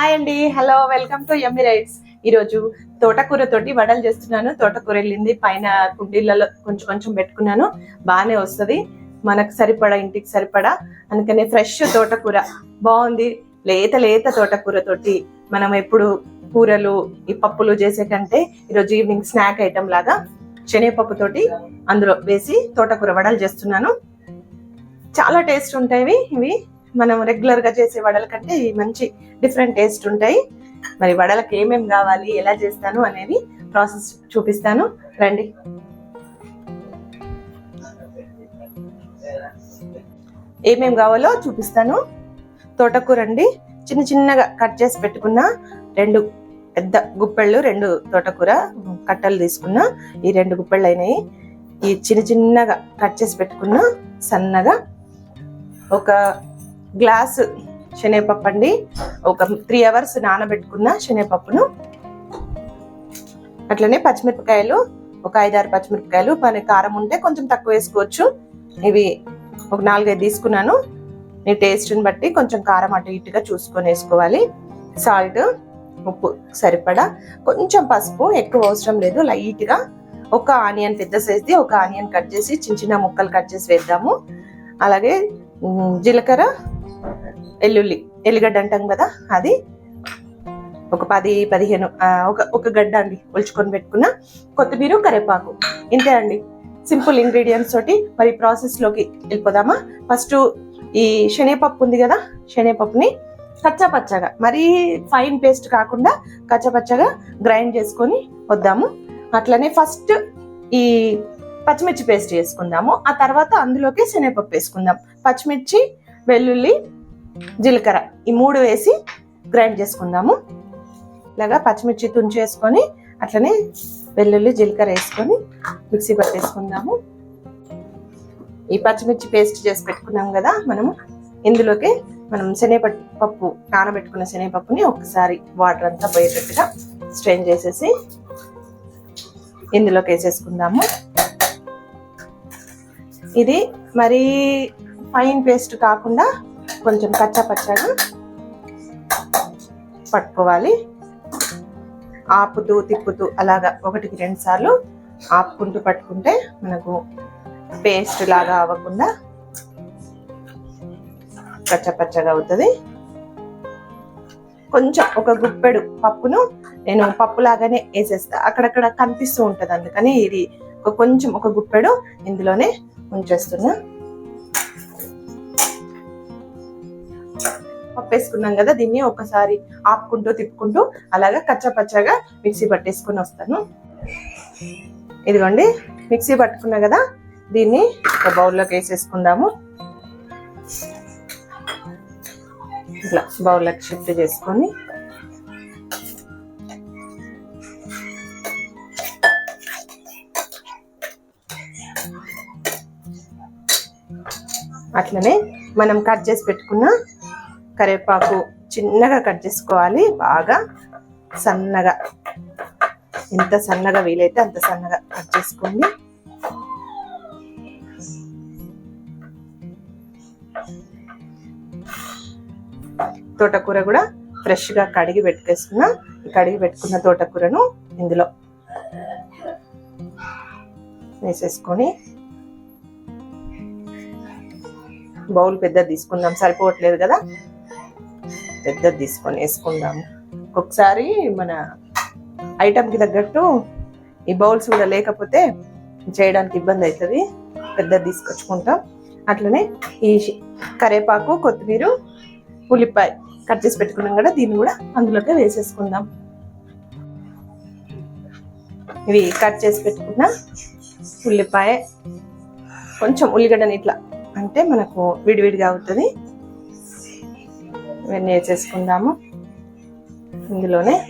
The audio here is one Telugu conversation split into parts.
హాయ్ అండి hello welcome to Emmy Writes. ఈరోజు తోటకూర తోటి వడలు చేస్తున్నాను. తోటకూర వెళ్ళింది పైన కుండీలలో కొంచెం కొంచెం పెట్టుకున్నాను. బాగానే వస్తుంది. మనకు సరిపడా ఇంటికి సరిపడా. అందుకనే ఫ్రెష్ తోటకూర. బాగుంది. లేత లేత తోటకూర తోటి మనం ఎప్పుడు కూరలు ఈ పప్పులు చేసే కంటే ఈరోజు ఈవినింగ్ స్నాక్ ఐటమ్ లాగా శనగపప్పు తోటి అందులో వేసి తోటకూర వడలు చేస్తున్నాను. చాలా టేస్ట్ ఉంటాయి ఇవి. మనం రెగ్యులర్గా చేసే వడల కంటే మంచి డిఫరెంట్ టేస్ట్ ఉంటాయి. మరి వడలకు ఏమేమి కావాలి ఎలా చేస్తాను అనేది ప్రాసెస్ చూపిస్తాను. రండి. ఏమేమి కావాలో చూపిస్తాను. తోటకూర అండి. చిన్న చిన్నగా కట్ చేసి పెట్టుకున్న రెండు పెద్ద గుప్పెళ్ళు రెండు తోటకూర కట్టలు తీసుకున్నా ఈ రెండు గుప్పెళ్ళు అయినాయి. ఈ చిన్న చిన్నగా కట్ చేసి పెట్టుకున్న సన్నగా ఒక గ్లాస్ శనగపప్పు అండి. ఒక త్రీ అవర్స్ నానబెట్టుకున్న శనగపప్పును. అట్లనే పచ్చిమిరపకాయలు ఒక ఐదారు పచ్చిమిరపకాయలు పని కారం ఉంటే కొంచెం తక్కువ వేసుకోవచ్చు. ఇవి ఒక నాలుగైదు తీసుకున్నాను. నీ టేస్ట్ని బట్టి కొంచెం కారం అటు ఇటుగా చూసుకొని వేసుకోవాలి. సాల్ట్ ఉప్పు సరిపడా. కొంచెం పసుపు ఎక్కువ అవసరం లేదు లైట్గా. ఒక ఆనియన్ పెద్ద సైజ్ది ఒక ఆనియన్ కట్ చేసి చిన్న చిన్న ముక్కలు కట్ చేసి వేద్దాము. అలాగే జీలకర్ర ఎల్లుల్లి ఎల్లిగడ్డ అంటాం కదా అది ఒక పది పదిహేను ఒక ఒక గడ్డ అండి ఒలుచుకొని పెట్టుకున్న కొత్తిమీర కరివేపాకు. ఇంతే అండి. సింపుల్ ఇంగ్రీడియంట్స్ తోటి మరి ప్రాసెస్లోకి వెళ్ళిపోదామా? ఫస్ట్ ఈ శనగపప్పు ఉంది కదా శనగపప్పుని కచ్చపచ్చగా మరీ ఫైన్ పేస్ట్ కాకుండా కచ్చపచ్చగా గ్రైండ్ చేసుకొని వద్దాము. అట్లనే ఫస్ట్ ఈ పచ్చిమిర్చి పేస్ట్ వేసుకుందాము ఆ తర్వాత అందులోకి శనగపప్పు వేసుకుందాం. పచ్చిమిర్చి వెల్లుల్లి జీలకర్ర ఈ మూడు వేసి గ్రైండ్ చేసుకుందాము. ఇలాగా పచ్చిమిర్చి తుంచేసుకొని అట్లనే వెల్లుల్లి జీలకర్ర వేసుకొని మిక్సీ పట్టేసుకుందాము. ఈ పచ్చిమిర్చి పేస్ట్ చేసి పెట్టుకున్నాం కదా మనము. ఇందులోకి మనం శనగపప్పు నానబెట్టుకున్న శనగపప్పుని ఒకసారి వాటర్ అంతా పోయేటట్టుగా స్ట్రెయిన్ చేసేసి ఇందులోకి వేసేసుకుందాము. ఇది మరీ ఫైన్ పేస్ట్ కాకుండా కొంచెం కచ్చా పచ్చగా పట్టుకోవాలి. ఆపుతూ తిప్పుతూ అలాగా ఒకటికి రెండు సార్లు ఆపుకుంటూ పట్టుకుంటే మనకు పేస్ట్ లాగా అవ్వకుండా పచ్చ పచ్చగా అవుతుంది. కొంచెం ఒక గుప్పెడు పప్పును నేను పప్పు లాగానే వేసేస్తా. అక్కడక్కడ కనిపిస్తూ ఉంటుంది అందుకని ఇది ఒక కొంచెం ఒక గుప్పెడు ఇందులోనే ఉంచేస్తున్నా. పప్పు వేసుకున్నాం కదా దీన్ని ఒకసారి ఆపుకుంటూ తిప్పుకుంటూ అలాగా కచ్చపచ్చగా మిక్సీ పట్టేసుకుని వస్తాను. ఇదిగోండి మిక్సీ పట్టుకున్నా కదా దీన్ని ఒక బౌల్లోకి వేసేసుకుందాము. ఇట్లా బౌల్లోకి షిఫ్ట్ చేసుకొని. అట్లనే మనం కట్ చేసి పెట్టుకున్న కరివేపాకు చిన్నగా కట్ చేసుకోవాలి. బాగా సన్నగా. ఎంత సన్నగా వీలైతే అంత సన్నగా కట్ చేసుకోండి. తోటకూర కూడా ఫ్రెష్గా కడిగి పెట్టుకేసుకున్న కడిగి పెట్టుకున్న తోటకూరను ఇందులో వేసేసుకొని బౌల్ పెద్ద తీసుకుందాం. సరిపోవట్లేదు కదా? పెద్దది తీసుకొని వేసుకుందాము. ఒక్కొక్కసారి మన ఐటమ్కి తగ్గట్టు ఈ బౌల్స్ కూడా లేకపోతే చేయడానికి ఇబ్బంది అవుతుంది. పెద్దది తీసుకొచ్చుకుంటాం. అట్లనే ఈ కరేపాకు కరివేపాకు కొత్తిమీర ఉల్లిపాయ కట్ చేసి పెట్టుకున్నాం కదా దీన్ని కూడా అందులోకి వేసేసుకుందాం. ఇవి కట్ చేసి పెట్టుకున్న ఉల్లిపాయ కొంచెం ఉల్లిగడ్డని ఇట్లా అంటే మనకు విడివిడిగా అవుతుంది. ఇవన్నీ వేసేసుకుందాము. ఇందులోనే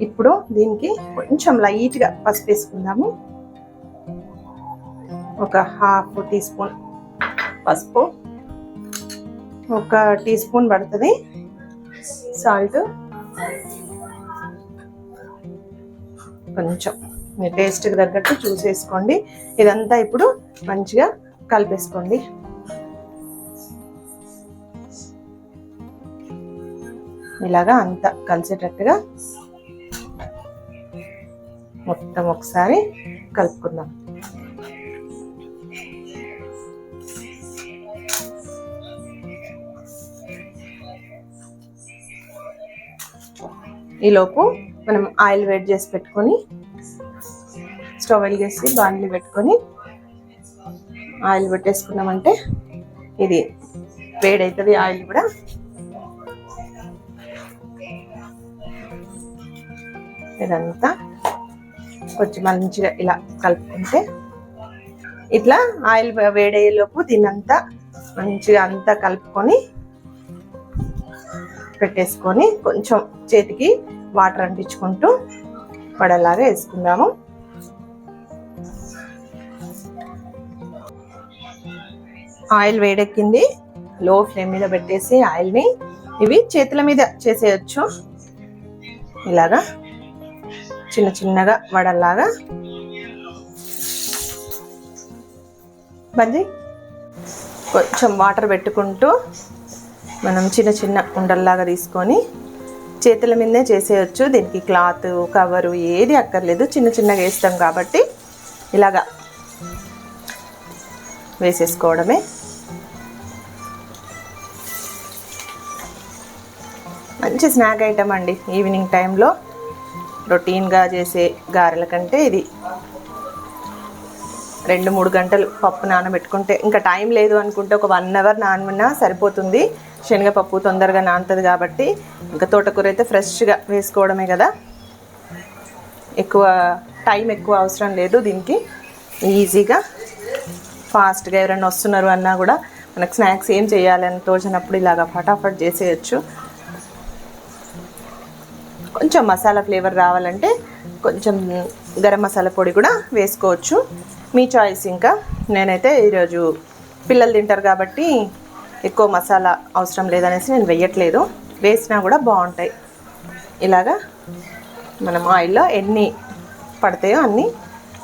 ఇప్పుడు దీనికి కొంచెం లైట్గా పసుపు వేసుకుందాము. ఒక హాఫ్ టీ స్పూన్ పసుపు ఒక టీ స్పూన్ పడుతుంది. సాల్ట్ కొంచెం. మీ టేస్ట్కి తగ్గట్టు చూసేసుకోండి. ఇదంతా ఇప్పుడు మంచిగా కలిపేసుకోండి. ఇలాగా అంతా కలిసేటట్టుగా మొత్తం ఒకసారి కలుపుకుందాం. ఈలోపు మనం ఆయిల్ వేడి చేసి పెట్టుకొని స్టవ్ వెలిగేసి బాండ్లు పెట్టుకొని ఆయిల్ పెట్టేసుకున్నామంటే ఇది వేడవుతుంది ఆయిల్ కూడా. ఇదంతా కొంచెం మంచిగా ఇలా కలుపుకుంటే ఇట్లా ఆయిల్ వేడయ్యేలోపు దీన్నంతా మంచిగా అంతా కలుపుకొని పెట్టేసుకొని కొంచెం చేతికి వాటర్ అంటించుకుంటూ పడేలాగా వేసుకుందాము. ఆయిల్ వేడెక్కింది. లో ఫ్లేమ్ మీద పెట్టేసి ఆయిల్ని ఇవి చేతుల మీద చేసేయచ్చు. ఇలాగా చిన్న చిన్నగా వడల్లాగా. బంది కొంచెం వాటర్ పెట్టుకుంటూ మనం చిన్న చిన్న ఉండల్లాగా తీసుకొని చేతుల మీదనే చేసేయచ్చు. దీనికి క్లాత్ కవరు ఏది అక్కర్లేదు. చిన్న చిన్నగా వేస్తాం కాబట్టి ఇలాగా వేసేసుకోవడమే. మంచి స్నాక్ ఐటమ్ అండి ఈవినింగ్ టైంలో. రొటీన్గా చేసే గారెల కంటే ఇది రెండు మూడు గంటలు పప్పు నానబెట్టుకుంటే ఇంకా టైం లేదు అనుకుంటే ఒక వన్ అవర్ నానమన్నా సరిపోతుంది. శనగపప్పు తొందరగా నానుతుంది కాబట్టి ఇంకా తోటకూర అయితే ఫ్రెష్గా వేసుకోవడమే కదా. ఎక్కువ టైం ఎక్కువ అవసరం లేదు దీనికి. ఈజీగా ఫాస్ట్గా ఎవరైనా వస్తున్నారు అన్నా కూడా మనకు స్నాక్స్ ఏం చేయాలని తోచినప్పుడు ఇలాగా ఫటాఫట్ చేసేయచ్చు. కొంచెం మసాలా ఫ్లేవర్ రావాలంటే కొంచెం గరం మసాలా పొడి కూడా వేసుకోవచ్చు. మీ చాయిస్ ఇంకా. నేనైతే ఈరోజు పిల్లలు తింటారు కాబట్టి ఎక్కువ మసాలా అవసరం లేదనేసి నేను వేయట్లేదు వేసినా కూడా బాగుంటాయి. ఇలాగా మనం ఆయిల్లో ఎన్ని పడతాయో అన్నీ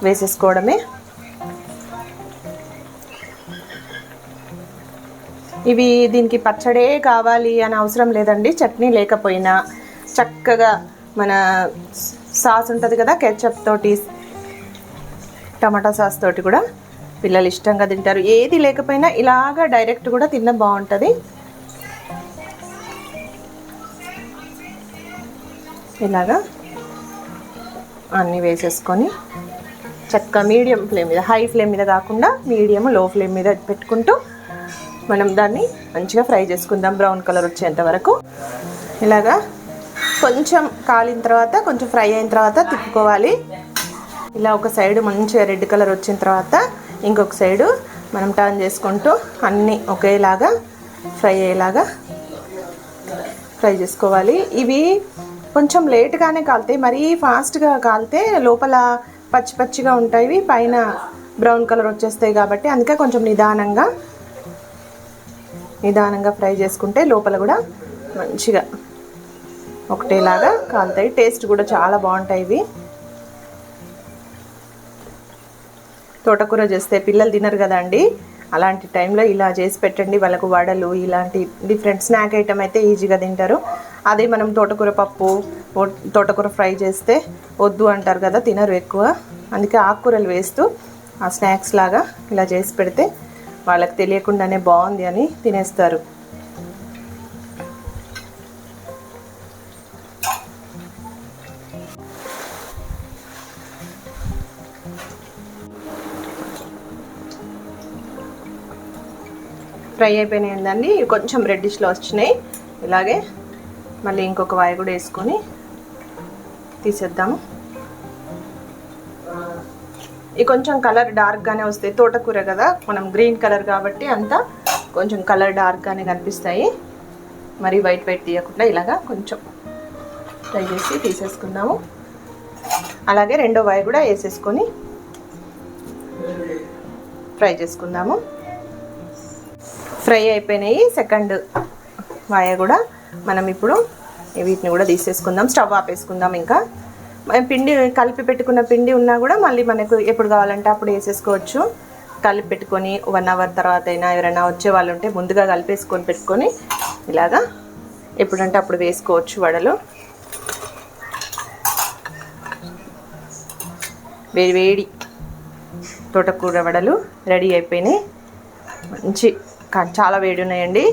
వేసేసుకోవడమే. ఇవి దీనికి పచ్చడే కావాలి అని అవసరం లేదండి. చట్నీ లేకపోయినా చక్కగా మన సాస్ ఉంటుంది కదా కెచప్ తోటి టమాటా సాస్ తోటి కూడా పిల్లలు ఇష్టంగా తింటారు. ఏది లేకపోయినా ఇలాగా డైరెక్ట్ కూడా తిన్న బాగుంటుంది. ఇలాగా అన్నీ వేసేసుకొని చక్కగా మీడియం ఫ్లేమ్ మీద హై ఫ్లేమ్ మీద కాకుండా మీడియం లో ఫ్లేమ్ మీద పెట్టుకుంటూ మనం దాన్ని మంచిగా ఫ్రై చేసుకుందాం. బ్రౌన్ కలర్ వచ్చేంత వరకు. ఇలాగా కొంచెం కాలిన తర్వాత కొంచెం ఫ్రై అయిన తర్వాత తిప్పుకోవాలి. ఇలా ఒక సైడ్ మంచిగా రెడ్ కలర్ వచ్చిన తర్వాత ఇంకొక సైడు మనం టర్న్ చేసుకుంటూ అన్నీ ఒకేలాగా ఫ్రై అయ్యేలాగా ఫ్రై చేసుకోవాలి. ఇవి కొంచెం లేట్గానే కాలుతాయి. మరీ ఫాస్ట్గా కాలితే లోపల పచ్చి పచ్చిగా ఉంటాయి. పైన బ్రౌన్ కలర్ వచ్చేస్తాయి కాబట్టి అందుకే కొంచెం నిదానంగా నిదానంగా ఫ్రై చేసుకుంటే లోపల కూడా మంచిగా ఒకటేలాగా కాలుతాయి. టేస్ట్ కూడా చాలా బాగుంటాయి ఇవి. తోటకూర చేస్తే పిల్లలు తినరు కదండి. అలాంటి టైంలో ఇలా చేసి పెట్టండి. వాళ్ళకు వడలు ఇలాంటి డిఫరెంట్ స్నాక్ ఐటమ్ అయితే ఈజీగా తింటారు. అదే మనం తోటకూర పప్పు తోటకూర ఫ్రై చేస్తే వద్దు అంటారు కదా తినరు ఎక్కువ. అందుకే ఆకుకూరలు వేస్తూ ఆ స్నాక్స్ లాగా ఇలా చేసి పెడితే వాళ్ళకి తెలియకుండానే బాగుంది అని తినేస్తారు. ఫ్రై అయిపోయినాయండి కొంచెం రెడ్డిష్లో వచ్చినాయి. ఇలాగే మళ్ళీ ఇంకొక వాయి కూడా వేసుకొని తీసేద్దాము. ఇది కొంచెం కలర్ డార్క్గానే వస్తాయి. తోటకూర కదా? మనం గ్రీన్ కలర్ కాబట్టి అంతా కొంచెం కలర్ డార్క్గానే కనిపిస్తాయి. మరి వైట్ వైట్ తీయకుండా ఇలాగా కొంచెం ఫ్రై చేసి తీసేసుకుందాము. అలాగే రెండో వాయి కూడా వేసేసుకొని ఫ్రై చేసుకుందాము. ఫ్రై అయిపోయినాయి. సెకండ్ వాయ కూడా మనం ఇప్పుడు వీటిని కూడా తీసేసుకుందాం. స్టవ్ ఆపేసుకుందాం ఇంకా. పిండి కలిపి పెట్టుకున్న పిండి ఉన్నా కూడా మళ్ళీ మనకు ఎప్పుడు కావాలంటే అప్పుడు వేసేసుకోవచ్చు. కలిపి పెట్టుకొని వన్ అవర్ తర్వాత అయినా ఎవరైనా వచ్చే వాళ్ళు ఉంటే ముందుగా కలిపేసుకొని పెట్టుకొని ఇలాగా ఎప్పుడంటే అప్పుడు వేసుకోవచ్చు వడలు. వేడి వేడి తోటకూర వడలు రెడీ అయిపోయినాయి. మంచి చాలా వేడి ఉన్నాయండి.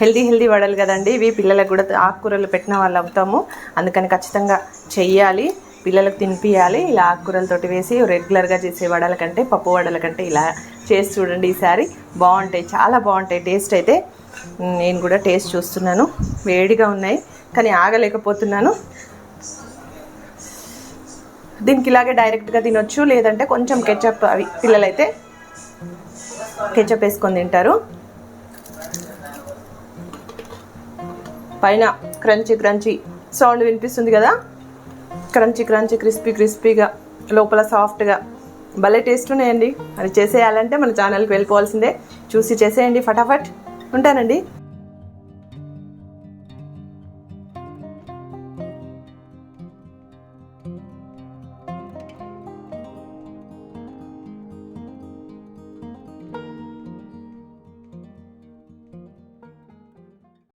హెల్దీ హెల్దీ వడలు కదండి. ఇవి పిల్లలకు కూడా ఆకుకూరలు పెట్టిన వాళ్ళు అవుతాము. అందుకని ఖచ్చితంగా చెయ్యాలి. పిల్లలకు తినిపించాలి ఇలా ఆకుకూరలతోటి వేసి రెగ్యులర్గా చేసే వడల కంటే పప్పు వడల కంటే ఇలా చేసి చూడండి ఈసారి. బాగుంటాయి. చాలా బాగుంటాయి. టేస్ట్ అయితే నేను కూడా టేస్ట్ చూస్తున్నాను. వేడిగా ఉన్నాయి. కానీ ఆగలేకపోతున్నాను. దీనికి ఇలాగే డైరెక్ట్గా తినొచ్చు. లేదంటే కొంచెం కెచప్ అవి పిల్లలైతే కెచప్ వేసుకొని తింటారు. పైన క్రంచీ క్రంచీ సౌండ్ వినిపిస్తుంది కదా? క్రంచీ క్రంచీ క్రిస్పీ క్రిస్పీగా లోపల సాఫ్ట్గా. భలే టేస్ట్ ఉన్నాయండి. అది చేసేయాలంటే మన ఛానల్కి వెళ్ళిపోవాల్సిందే. చూసి చేసేయండి ఫటాఫట్. ఉంటానండి.